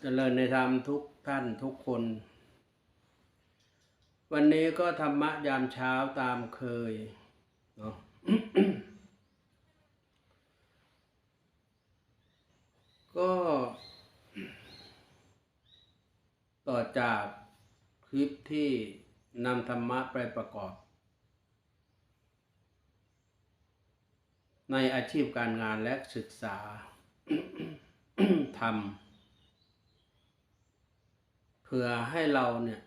เจริญในธรรมทุกท่านทุกคน วันนี้ก็ธรรมะยามเช้าตามเคยเนาะก็ ต่อจากคลิปที่นำธรรมะไปประกอบ ในอาชีพการงานและศึกษาทำ เพื่อให้เราเนี่ย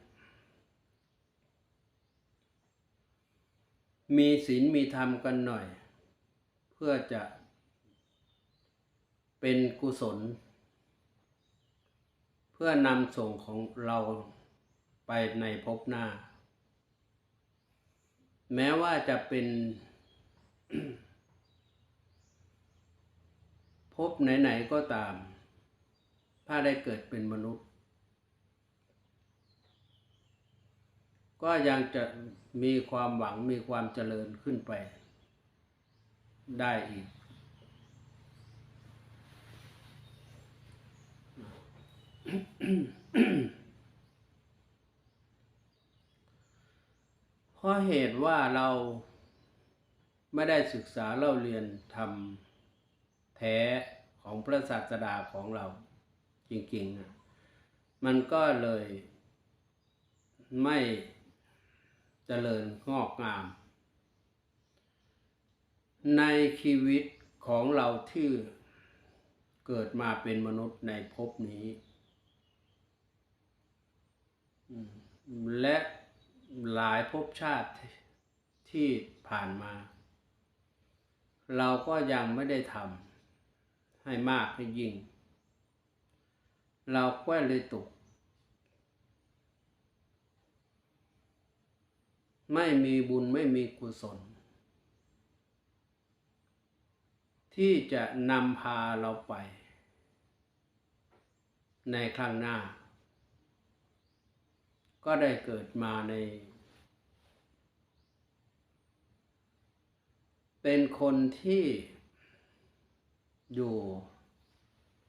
มีศีลมีธรรมกันหน่อย เพื่อจะเป็นกุศล เพื่อนำส่งของเราไปในภพหน้า แม้ว่าจะเป็นภพไหน ๆ ก็ตาม ถ้าได้เกิดเป็นมนุษย์ ก็ยังจะมีความหวังมีความเจริญขึ้นไป ได้อีก เพราะเหตุว่าเราไม่ได้ศึกษาเล่าเรียนทำแท้ของพระศาสดาของเราจริงๆนะมันก็เลยไม่ เจริญงอกงาม ในชีวิตของเราที่เกิดมาเป็นมนุษย์ในภพนี้ และหลายภพชาติที่ผ่านมา เราก็ยังไม่ได้ทำให้มากให้ยิ่ง เราก็เลยตก ไม่มีบุญไม่มีกุศล ที่จะนำพาเราไป ในครั้งหน้า ก็ได้เกิดมาใน เป็นคนที่อยู่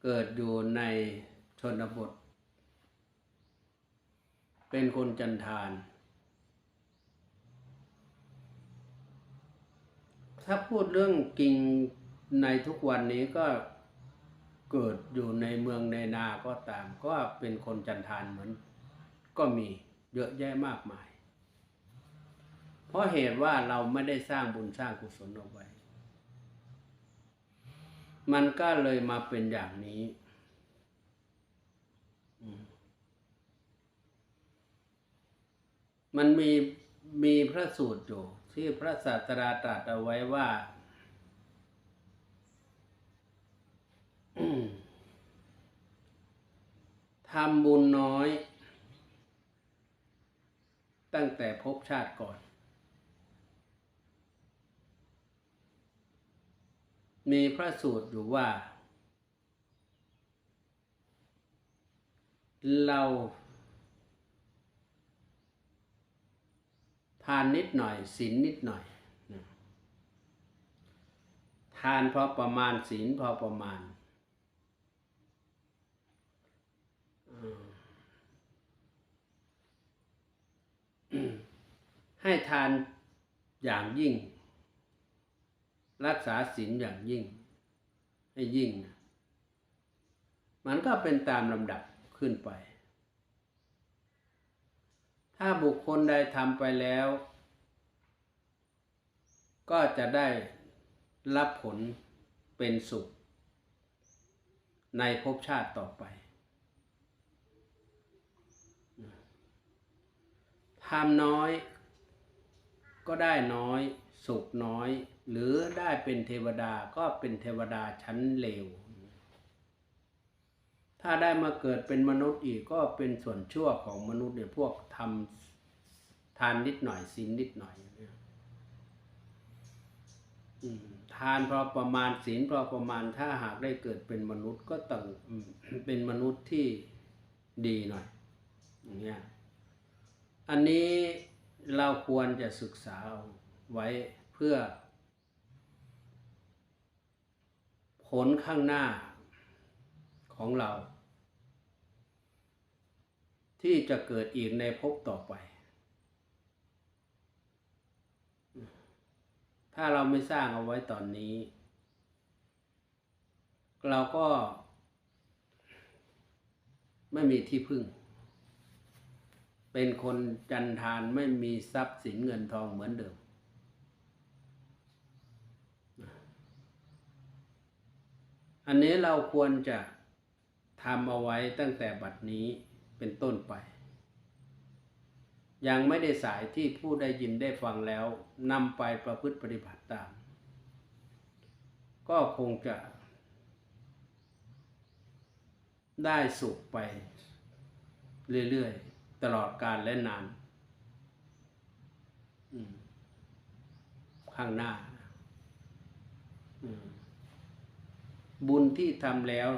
เกิดอยู่ในชนบท เป็นคนจันทาน ถ้าพูดเรื่องจริงในทุกวันนี้ก็เกิดอยู่ในเมืองในนาก็ตาม ก็เป็นคนจันทานเหมือน ก็มีเยอะแยะมากมาย เพราะเหตุว่าเราไม่ได้สร้างบุญสร้างกุศลเอาไว้ มันก็เลยมาเป็นอย่างนี้ มันมี มีพระสูตรอยู่ ที่พระศาสดาตรัสเอาไว้ว่าทำบุญน้อย ตั้งแต่ภพชาติก่อน มีพระสูตรอยู่ว่า เรา ทานนิดหน่อยศีลนิดหน่อยนะทานพอประมาณศีลพอประมาณ ให้ทานอย่างยิ่ง รักษาศีลอย่างยิ่ง ให้ยิ่ง มันก็เป็นตามลำดับขึ้นไป ถ้าบุคคลใดทำไปแล้ว ก็จะได้รับผลเป็นสุข ในภพชาติต่อไปทำน้อยก็ได้น้อยสุขน้อย หรือได้เป็นเทวดาก็เป็นเทวดาชั้นเลว ถ้าได้มาเกิดเป็นมนุษย์อีกก็เป็นส่วนชั่วของมนุษย์เนี่ยพวกทำทานนิดหน่อยศีลนิดหน่อยเนี่ยทานพอประมาณศีลพอประมาณถ้าหากได้เกิดเป็นมนุษย์ก็ต้องเป็นมนุษย์ที่ดีหน่อยอย่างเงี้ยอันนี้เราควรจะศึกษาไว้เพื่อ ผลข้างหน้า ของเรา ที่จะเกิดอีกในภพต่อไป ถ้าเราไม่สร้างเอาไว้ตอนนี้ เราก็ไม่มีที่พึ่ง เป็นคนจันทานไม่มีทรัพย์สินเงินทองเหมือนเดิม อันนี้เราควรจะ ทำเอาไว้ตั้งแต่บัดนี้เป็นต้นไป ยังไม่ได้สายที่ผู้ได้ยินได้ฟังแล้วนำไปประพฤติปฏิบัติตาม ก็คงจะ ได้สุขไป เรื่อยๆ ตลอดกาลและนานข้างหน้า บุญที่ทำแล้ว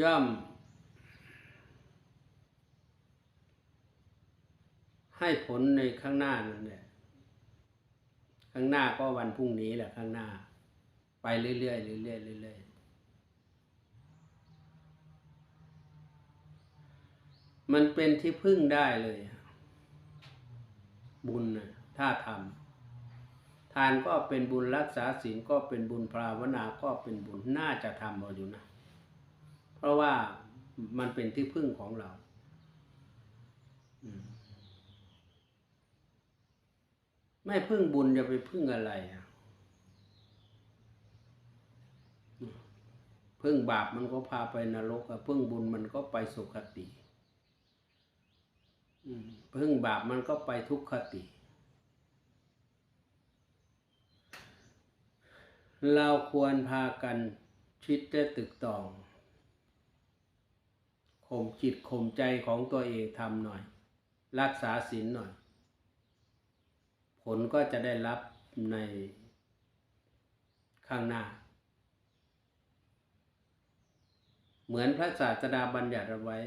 ย่อม ให้ผลในข้างหน้านั่นแหละข้างหน้าก็วันพรุ่งนี้แหละข้างหน้า ไปเรื่อยๆเรื่อยๆเรื่อยๆมันเป็นที่พึ่งได้เลย บุญนะถ้าทำทานก็เป็นบุญรักษาศีลก็เป็นบุญภาวนาก็เป็นบุญน่าจะทำเอาอยู่นะ ราะว่ามันเป็นที่พึ่งของเราไม่พึ่งบุญจะไปพึ่งอะไรอะพึ่งบาปมันก็พาไปนรกพึ่งบุญมันก็ไปสุคติพึ่งบาปมันก็ไปทุกขติ เราควรพากันคิดและตึกตอง ข่มจิตข่มใจของตัวเองทำหน่อย รักษาศีลหน่อย ผลก็จะได้รับในข้างหน้า เหมือนพระศาสดาบัญญัติเอาไว้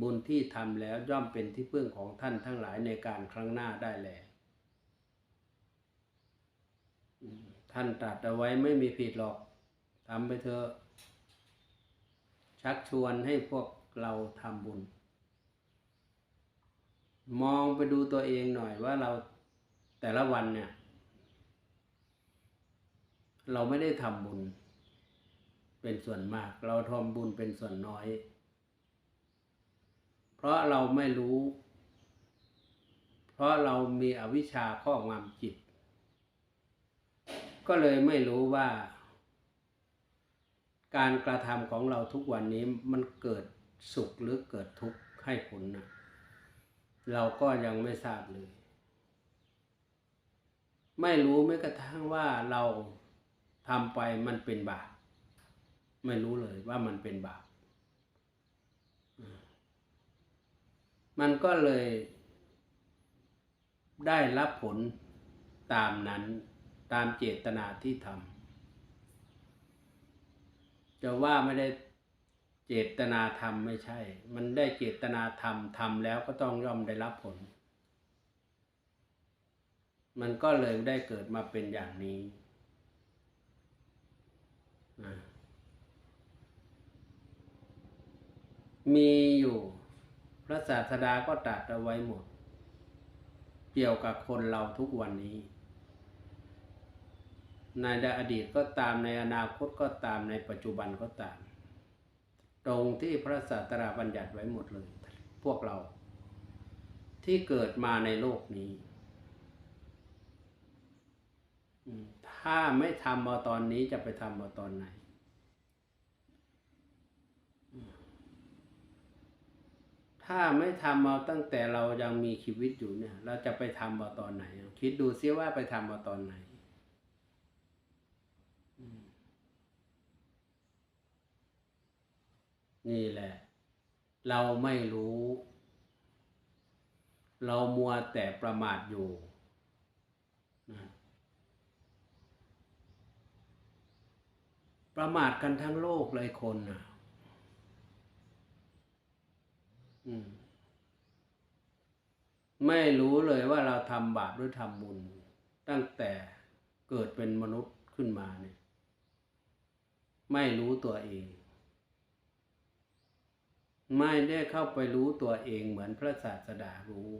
บุญที่ทำแล้วย่อมเป็นที่พึ่งของท่านทั้งหลายในการครั้งหน้าได้แลอืมท่านตรัสเอาไว้ไม่มีผิดหรอกทำไปเถอะชักชวนให้พวก เราทำบุญ มองไปดูตัวเองหน่อยว่าเราแต่ละวันเนี่ย เราไม่ได้ทำบุญ เป็นส่วนมาก เราทำบุญเป็นส่วนน้อย เพราะเราไม่รู้ เพราะเรามีอวิชชาครอบงำจิต ก็เลยไม่รู้ว่าการกระทำของเราทุกวันนี้มันเกิด สุขหรือเกิดทุกข์ให้ผลนะเราก็ยังไม่ทราบเลย ไม่รู้แม้กระทั่งว่าเราทำไปมันเป็นบาปไม่รู้เลยว่ามันเป็นบาปมันก็เลยได้รับผลตามนั้นตามเจตนาที่ทำจะว่าไม่ได้ เจตนาทำไม่ใช่ มันได้เจตนาทำทำแล้วก็ต้องย่อมได้รับผล มันก็เลยได้เกิดมาเป็นอย่างนี้นะมีอยู่พระศาสดาก็ตรัสเอาไว้หมด เกี่ยวกับคนเราทุกวันนี้ ในอดีตก็ตามในอนาคตก็ตามในปัจจุบันก็ตาม รงที่พระศาสดาบัญญัติไว้หมดเลย พวกเรา ที่เกิดมาในโลกนี้ ถ้าไม่ทำเอาตอนนี้จะไปทำเอาตอนไหน ถ้าไม่ทำเอาตั้งแต่เรายังมีชีวิตอยู่เนี่ย เราจะไปทำเอาตอนไหน คิดดูซิว่าไปทำเอาตอนไหนอืม นี่แหละ เราไม่รู้ เรามัวแต่ประมาทอยู่นะประมาทกันทั้งโลกเลยคนนะอืมไม่รู้เลยว่าเราทำบาปหรือทำบุญ ตั้งแต่เกิดเป็นมนุษย์ขึ้นมาเนี่ย ไม่รู้ตัวเอง ไม่ได้เข้าไปรู้ตัวเองเหมือนพระศาสดารู้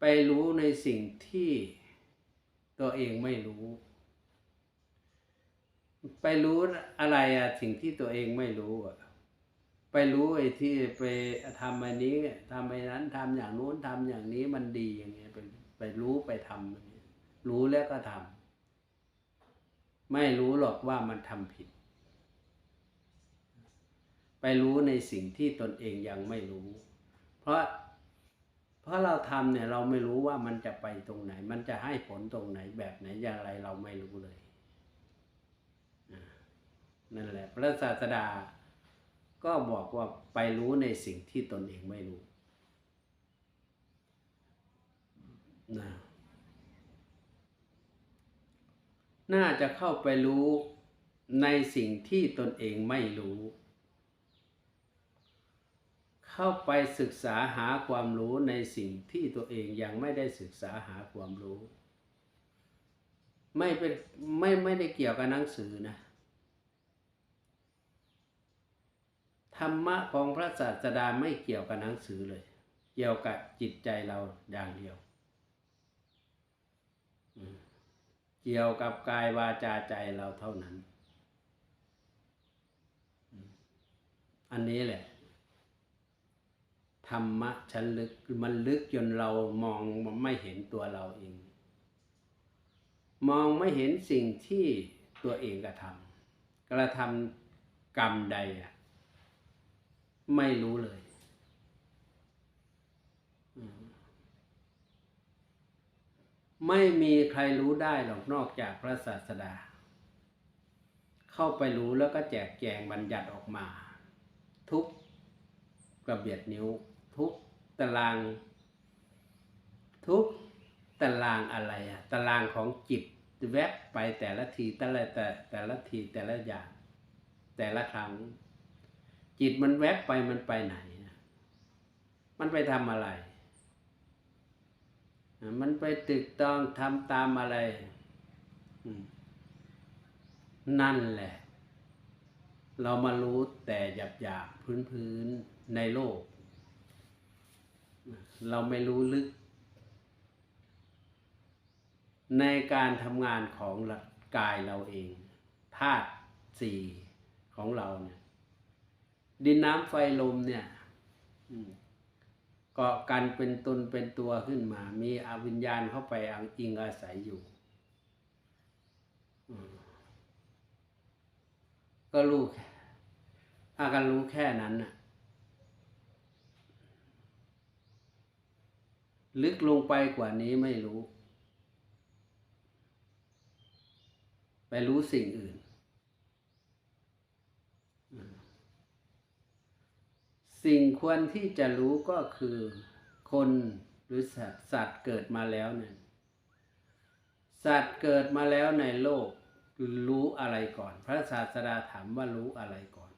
ไปรู้ในสิ่งที่ตัวเองไม่รู้ ไปรู้อะไรอะสิ่งที่ตัวเองไม่รู้อะไปรู้ไอ้ที่ไปทำอันนี้ทำไอ้นั้นทำอย่างนู้นทำอย่างนี้มันดีอย่างเงี้ยไปไปรู้ไปทำรู้แล้วก็ทำไม่รู้หรอกว่ามันทำผิด รู้ในสิ่งที่ตนเองยังไม่รู้ เพราะเพราะเราทำเนี่ยเราไม่รู้ว่ามันจะไปตรงไหน มันจะให้ผลตรงไหนแบบไหนอย่างไรเราไม่รู้เลยนั่นแหละพระศาสดาก็บอกว่าไปรู้ในสิ่งที่ตนเองไม่รู้นะน่าจะเข้าไปรู้ในสิ่งที่ตนเองไม่รู้ เข้าไปศึกษาหาความรู้ในสิ่งที่ตัวเองยังไม่ได้ศึกษาหาความรู้ ไม่เป็นไม่ไม่ได้เกี่ยวกับหนังสือนะธรรมะของพระศาสดาไม่เกี่ยวกับหนังสือเลย เกี่ยวกับจิตใจเราอย่างเดียว เกี่ยวกับกายวาจาใจเราเท่านั้น อันนี้แหละ ธรรมะชั้นลึกมันลึกจนเรามองไม่เห็นตัวเราเอง มองไม่เห็นสิ่งที่ตัวเองกระทำกระทำกรรมใดอะไม่รู้เลย ไม่มีใครรู้ได้หรอกนอกจากพระศาสดา เข้าไปรู้แล้วก็แจกแจงบัญญัติออกมา ทุกกระเบียดนิ้ว ทุกตาราง ทุกตารางอะไรอะตารางของจิตแวบไปแต่ละทีแต่ละแต่แต่ละทีแต่ละอย่าง แต่ละครั้ง จิตมันแวบไปมันไปไหนนะมันไปทำอะไร มันไปตึกต้องทำตามอะไรนั่นแหละ เรามารู้แต่หยาบหยาบพื้นพื้นๆในโลก เราไม่รู้ลึก ในการทำงานของกายเราเองธาตุสี่ของเราเนี่ยดินน้ำไฟลมเนี่ยเกาะกันเป็นตนเป็นตัวขึ้นมา มีอวิญญาณเข้าไปอิงอาศัยอยู่ ก็รู้แค่ถ้ากันรู้แค่นั้นน่ะ ลึกลงไปกว่านี้ไม่รู้ ไปรู้สิ่งอื่น สิ่งควรที่จะรู้ก็คือคนหรือสัตว์สัตว์เกิดมาแล้วเนี่ยสัตว์เกิดมาแล้วในโลกรู้อะไรก่อน พระศาสดาถามว่ารู้อะไรก่อน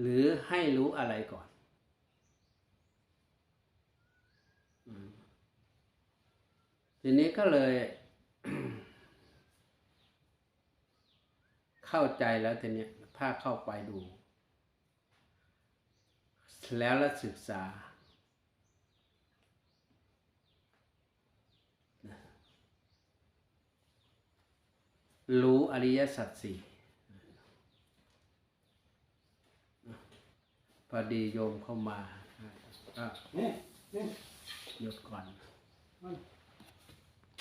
หรือให้รู้อะไรก่อนอืม ทีนี้ก็เลย เข้าใจแล้วทีนี้ถ้าเข้าไปดู แล้วแล้วศึกษา รู้อริยสัจสี่พอดีโยมเข้ามาก็หยุดก่อน